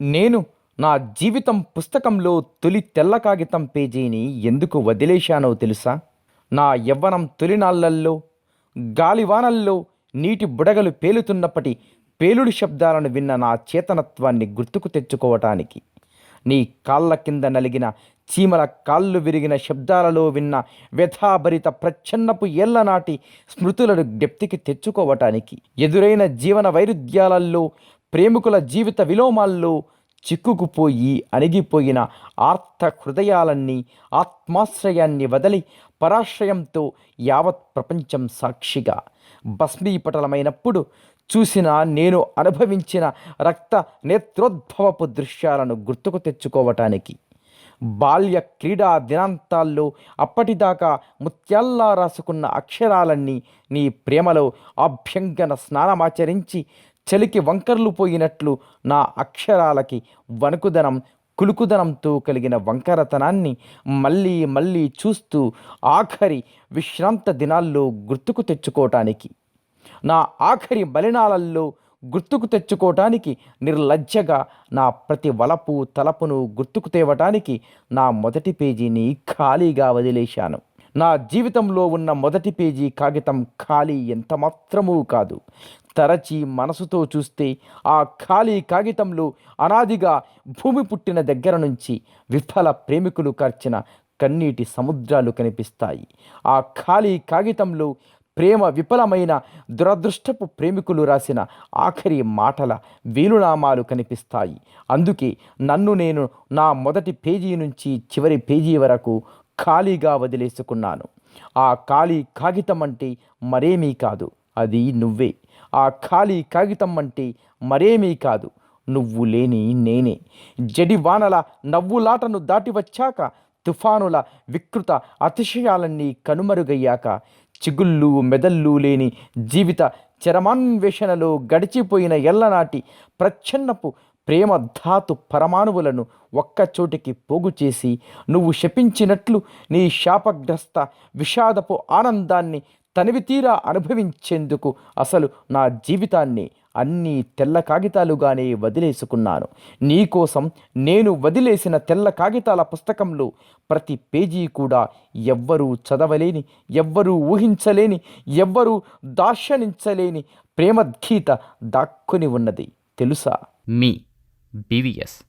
నేను నా జీవితం పుస్తకంలో తొలి తెల్ల కాగితం పేజీని ఎందుకు వదిలేశానో తెలుసా? నా యవ్వనం తొలినాళ్ళల్లో గాలివానల్లో నీటి బుడగలు పేలుతున్నప్పటి పేలుడు శబ్దాలను విన్న నా చేతనత్వాన్ని గుర్తుకు తెచ్చుకోవటానికి నీ కాళ్ళ కింద నలిగిన చీమల కాళ్ళు విరిగిన శబ్దాలలో విన్న వ్యథాభరిత ప్రచ్ఛన్నపు ఏళ్ళనాటి స్మృతులను జ్ఞప్తికి తెచ్చుకోవటానికి ఎదురైన జీవన వైరుధ్యాలలో ప్రేమికుల జీవిత విలోమాల్లో చిక్కుకుపోయి అణిగిపోయిన ఆర్త హృదయాలన్నీ ఆత్మాశ్రయాన్ని వదిలి పరాశ్రయంతో యావత్ ప్రపంచం సాక్షిగా. భస్మీపటలమైనప్పుడు చూసిన నేను అనుభవించిన రక్త నేత్రోద్భవపు దృశ్యాలను గుర్తుకు తెచ్చుకోవటానికి. బాల్య క్రీడా దినాంతాల్లో అప్పటిదాకా ముత్యాల్లా రాసుకున్న అక్షరాలన్నీ నీ ప్రేమలో అభ్యంగన స్నానమాచరించి చలికి వంకర్లు పోయినట్లు నా అక్షరాలకి వణుకుదనం కులుకుదనంతో కలిగిన వంకరతనాన్ని మళ్ళీ మళ్ళీ చూస్తూ ఆఖరి విశ్రాంత దినాల్లో గుర్తుకు తెచ్చుకోవటానికి నా ఆఖరి మలినాలల్లో గుర్తుకు తెచ్చుకోవటానికి నిర్లజ్జగా నా ప్రతి వలపు తలపును గుర్తుకు తేవటానికి నా మొదటి పేజీని ఖాళీగా వదిలేశాను. నా జీవితంలో ఉన్న మొదటి పేజీ కాగితం ఖాళీ ఎంత మాత్రమూ కాదు. తరచి మనసుతో చూస్తే ఆ ఖాళీ కాగితంలో అనాదిగా భూమి పుట్టిన దగ్గర నుంచి విఫల ప్రేమికులు కార్చిన కన్నీటి సముద్రాలు కనిపిస్తాయి. ఆ ఖాళీ కాగితంలో ప్రేమ విఫలమైన దురదృష్టపు ప్రేమికులు రాసిన ఆఖరి మాటల వేలునామాలు కనిపిస్తాయి. అందుకే నన్ను నేను నా మొదటి పేజీ నుంచి చివరి పేజీ వరకు ఖాళీగా వదిలేసుకున్నాను. ఆ ఖాళీ కాగితం అంటే మరేమీ కాదు. అది నువ్వే. ఆ ఖాళీ కాగితం అంటే మరేమీ కాదు. నువ్వు లేని నేనే. జడివానల నవ్వులాటను దాటి వచ్చాక తుఫానుల వికృత అతిశయాలన్నీ కనుమరుగయ్యాక చిగుళ్ళు మెదళ్ళు లేని జీవిత చరమాన్వేషణలో గడిచిపోయిన ఎల్లనాటి ప్రచ్ఛన్నపు ప్రేమ ధాతు పరమాణువులను ఒక్కచోటికి పోగు చేసి నువ్వు శపించినట్లు నీ శాపగ్రస్త విషాదపు ఆనందాన్ని తనివితీరా అనుభవించేందుకు అసలు నా జీవితాన్ని అన్ని తెల్ల కాగితాలుగానే వదిలేసుకున్నాను. నీకోసం నేను వదిలేసిన తెల్ల కాగితాల పుస్తకంలో ప్రతి పేజీ కూడా ఎవ్వరూ చదవలేని ఎవ్వరూ ఊహించలేని ఎవ్వరూ దార్శనించలేని ప్రేమగీత దాక్కుని ఉన్నది. తెలుసా? మీ BVS.